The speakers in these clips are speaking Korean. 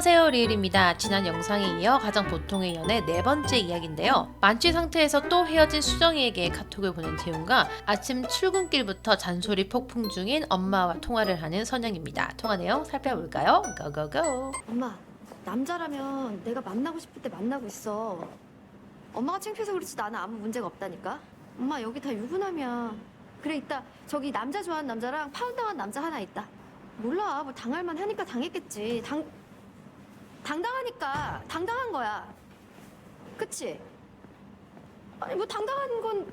안녕하세요 리을입니다. 지난 영상에 이어 가장 보통의 연애 네 번째 이야기인데요. 만취 상태에서 또 헤어진 수정이에게 카톡을 보낸 재훈과 아침 출근길부터 잔소리 폭풍 중인 엄마와 통화를 하는 선영입니다. 통화 내용 살펴볼까요? 고고고. 엄마, 남자라면 내가 만나고 싶을 때 만나고 있어. 엄마가 창피해서 그렇지 나는 아무 문제가 없다니까. 엄마 여기 다 유부남이야. 그래 있다. 저기 남자 좋아하는 남자랑 파혼당한 남자 하나 있다. 몰라, 뭐 당할 만 하니까 당했겠지. 당 당당하니까 당당한 거야. 그치? 아니 뭐 당당한 건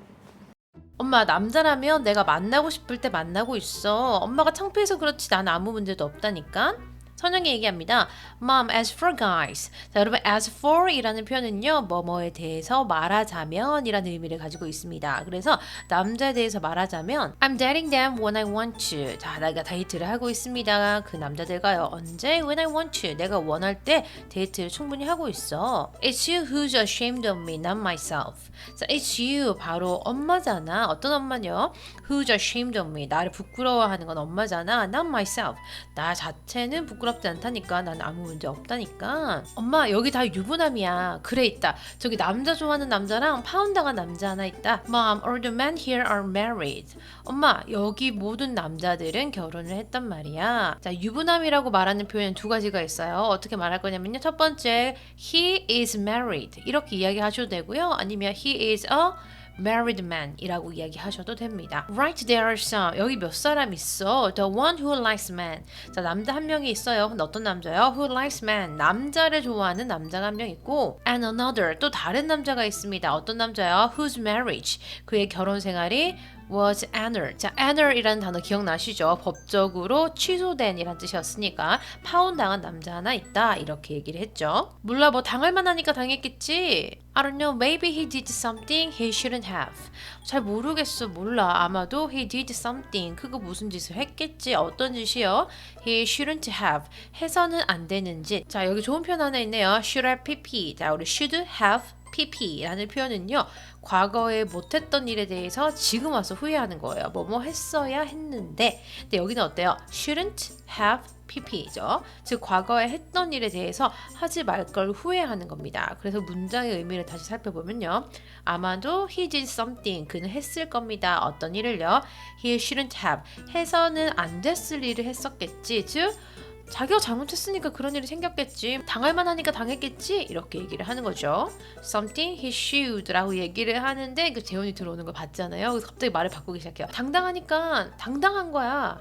엄마 남자라면 내가 만나고 싶을 때 만나고 있어. 엄마가 창피해서 그렇지 난 아무 문제도 없다니까. 선영이 얘기합니다. Mom, as for guys. 자, 여러분, as for 이라는 표현은요, 뭐뭐에 대해서 말하자면 이라는 의미를 가지고 있습니다. 그래서 남자에 대해서 말하자면 I'm dating them when I want to. 자, 내가 데이트를 하고 있습니다. 그 남자들과요. 언제? When I want to. 내가 원할 때 데이트를 충분히 하고 있어. It's you who's ashamed of me, not myself. 자, it's you. 바로 엄마잖아. 어떤 엄마요? Who's ashamed of me. 나를 부끄러워하는 건 엄마잖아. Not myself. 나 자체는 부끄 럽지 않다니까. 난 아무 문제 없다니까. 엄마, 여기 다 유부남이야. 그래 있다. 저기 남자 좋아하는 남자랑 파혼당한 남자 하나 있다. Mom, all the men here are married. 엄마, 여기 모든 남자들은 결혼을 했단 말이야. 자, 유부남이라고 말하는 표현 두 가지가 있어요. 어떻게 말할 거냐면요. 첫 번째, he is married. 이렇게 이야기하셔도 되고요. 아니면 he is a married man 이라고 이야기하셔도 됩니다. Right there are some. 여기 몇 사람 있어. The one who likes men. 자, 남자 한 명이 있어요. 근데 어떤 남자요? Who likes men. 남자를 좋아하는 남자가 한 명 있고 and another. 또 다른 남자가 있습니다. 어떤 남자요? Whose marriage. 그의 결혼 생활이 was annulled. 자, annul이라는 단어 기억나시죠? 법적으로 취소된 이란 뜻이었으니까 파혼 당한 남자 하나 있다 이렇게 얘기를 했죠. 몰라 뭐 당할 만하니까 당했겠지. I don't know. Maybe he did something he shouldn't have. 잘 모르겠어. 몰라. 아마도 he did something. 그거 무슨 짓을 했겠지. 어떤 짓이요? He shouldn't have. 해서는 안 되는 짓. 자, 여기 좋은 표현 하나 있네요. should have pp. 자, 우리 should have pp라는 표현은요 과거에 못했던 일에 대해서 지금 와서 후회하는 거예요. 뭐뭐 했어야 했는데. 근데 여기는 어때요? Shouldn't have pp죠. 즉 과거에 했던 일에 대해서 하지 말 걸 후회하는 겁니다. 그래서 문장의 의미를 다시 살펴보면요. 아마도 he did something 그는 했을 겁니다. 어떤 일을요? He shouldn't have. 해서는 안 됐을 일을 했었겠지. 즉 자기가 잘못했으니까 그런 일이 생겼겠지. 당할 만하니까 당했겠지. 이렇게 얘기를 하는 거죠. Something he should라고 얘기를 하는데 그 재훈이 들어오는 걸 봤잖아요. 그래서 갑자기 말을 바꾸기 시작해요. 당당하니까 당당한 거야.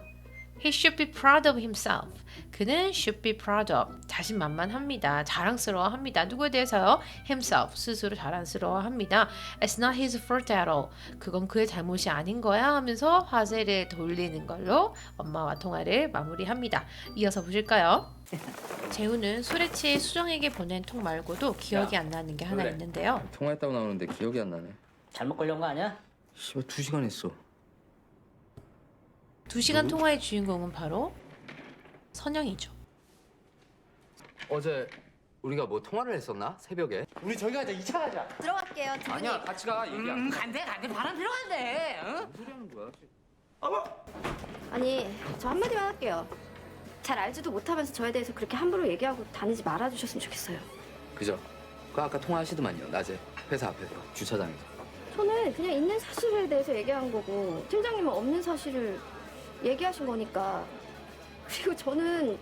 He should be proud of himself. 그는 should be proud of. 자신만만합니다. 자랑스러워합니다. 누구에 대해서요? himself. 스스로 자랑스러워합니다. It's not his fault at all. 그건 그의 잘못이 아닌 거야 하면서 화제를 돌리는 걸로 엄마와 통화를 마무리합니다. 이어서 보실까요? 재우는 술에 취해 수정에게 보낸 통 말고도 기억이 안 나는 게 하나 그래. 있는데요. 통화했다고 나오는데 기억이 안 나네. 잘못 걸려온 거 아니야? 씨발 두 시간 했어. 두 시간 통화의 주인공은 바로 선영이죠. 어제 우리가 뭐 통화를 했었나? 새벽에? 우리 저기 가자 2차 가자 들어갈게요. 두 분이. 아니야 같이 가 얘기야. 음, 간대 간대 바람 들어간대. 응? 무슨 소리 하는 거야? 아니 저 한마디만 할게요. 잘 알지도 못하면서 저에 대해서 그렇게 함부로 얘기하고 다니지 말아주셨으면 좋겠어요. 그죠? 그 아까 통화하시더만요 낮에 회사 앞에서 주차장에서. 저는 그냥 있는 사실에 대해서 얘기한 거고 팀장님은 없는 사실을 얘기하신 거니까 그리고 저는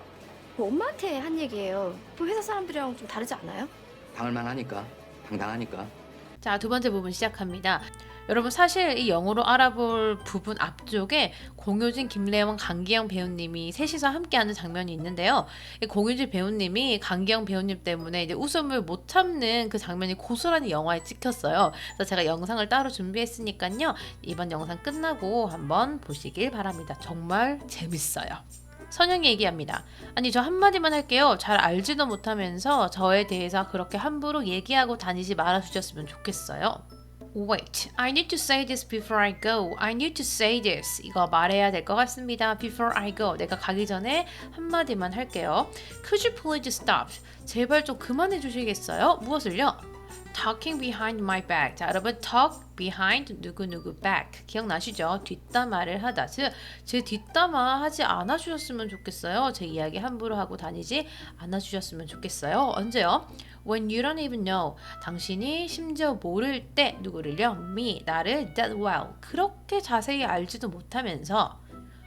그 엄마한테 한 얘기예요. 또 회사 사람들이랑 좀 다르지 않아요? 당할 만 하니까 당당하니까. 자, 두 번째 부분 시작합니다. 여러분 사실 이 영어로 알아볼 부분 앞쪽에 공효진, 김래원, 강기영 배우님이 셋이서 함께하는 장면이 있는데요. 이 공효진 배우님이 강기영 배우님 때문에 이제 웃음을 못 참는 그 장면이 고스란히 영화에 찍혔어요. 그래서 제가 영상을 따로 준비했으니까요. 이번 영상 끝나고 한번 보시길 바랍니다. 정말 재밌어요. 선영이 얘기합니다. 아니 저 한마디만 할게요. 잘 알지도 못하면서 저에 대해서 그렇게 함부로 얘기하고 다니지 말아주셨으면 좋겠어요. Wait, I need to say this before I go. I need to say this. 이거 말해야 될 것 같습니다. Before I go. 내가 가기 전에 한마디만 할게요. Could you please stop? 제발 좀 그만해 주시겠어요? 무엇을요? Talking behind my back. 자, 여러분 talk behind 누구누구 back. 기억나시죠? 뒷담화를 하다. 즉, 제 뒷담화 하지 않아 주셨으면 좋겠어요. 제 이야기 함부로 하고 다니지 않아 주셨으면 좋겠어요. 언제요? When you don't even know. 당신이 심지어 모를 때 누구를요? Me, 나를 that well. 그렇게 자세히 알지도 못하면서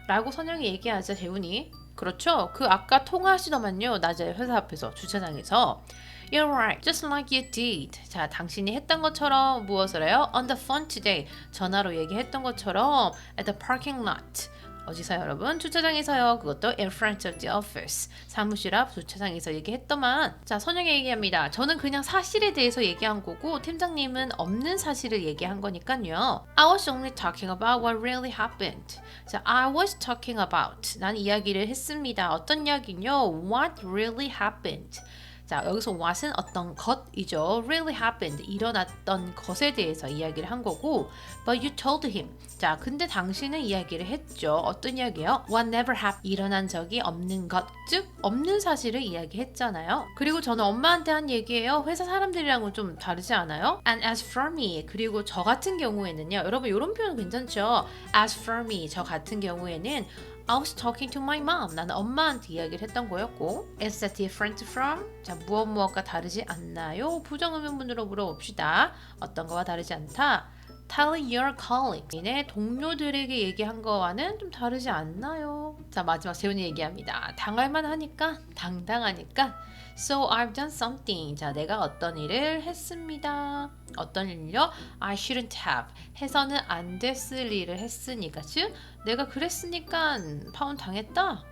라고 선영이 얘기하자 재훈이 그렇죠 그 아까 통화하시더만요 낮에 회사 앞에서 주차장에서 You're right, just like you did. 자, 당신이 했던 것처럼 무엇을 해요? On the phone today. 전화로 얘기했던 것처럼 at the parking lot. 어디서요, 여러분? 주차장에서요. 그것도 in front of the office. 사무실 앞 주차장에서 얘기했더만. 자, 선영이 얘기합니다. 저는 그냥 사실에 대해서 얘기한 거고 팀장님은 없는 사실을 얘기한 거니까요. I was only talking about what really happened. 자, I was talking about. 난 이야기를 했습니다. 어떤 이야기요? What really happened. 자, 여기서 what은 어떤 것이죠. really happened. 일어났던 것에 대해서 이야기를 한 거고 but you told him. 자, 근데 당신은 이야기를 했죠. 어떤 이야기요? what never happened. 일어난 적이 없는 것. 즉, 없는 사실을 이야기했잖아요. 그리고 저는 엄마한테 한 얘기예요. 회사 사람들이랑은 좀 다르지 않아요? And as for me. 그리고 저 같은 경우에는요. 여러분, 이런 표현 괜찮죠? as for me. 저 같은 경우에는 I was talking to my mom. 나는 엄마한테 이야기를 했던 거였고 Is that different from? 자, 무엇 무엇과 다르지 않나요? 부정의문문으로 물어봅시다. 어떤 거와 다르지 않다? Telling your colleagues. 네, 동료들에게 얘기한 거와는 좀 다르지 않나요? 자, 마지막 재훈이 얘기합니다. 당할만 하니까, 당당하니까. So I've done something. 자, 내가 어떤 일을 했습니다. 어떤 일요? I shouldn't have. 해서는 안 됐을 일을 했으니까. 즉, 내가 그랬으니까 파혼 당했다.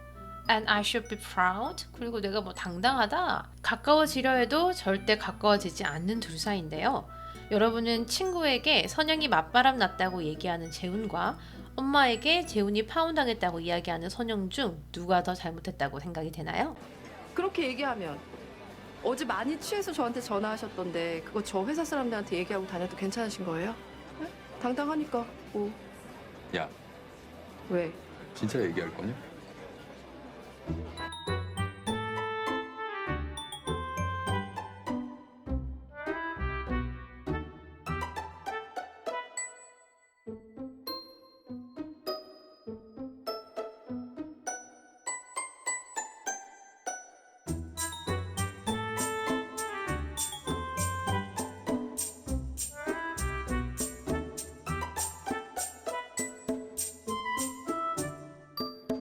And I should be proud. 그리고 내가 뭐 당당하다. 가까워지려 해도 절대 가까워지지 않는 둘 사이인데요. 여러분은 친구에게 선영이 맞바람 났다고 얘기하는 재훈과 엄마에게 재훈이 파혼 당했다고 이야기하는 선영 중 누가 더 잘못했다고 생각이 되나요? 그렇게 얘기하면 어제 많이 취해서 저한테 전화하셨던데 그거 저 회사 사람들한테 얘기하고 다녀도 괜찮으신 거예요? 네? 당당하니까 뭐 야, 왜? 진짜 얘기할 거냐?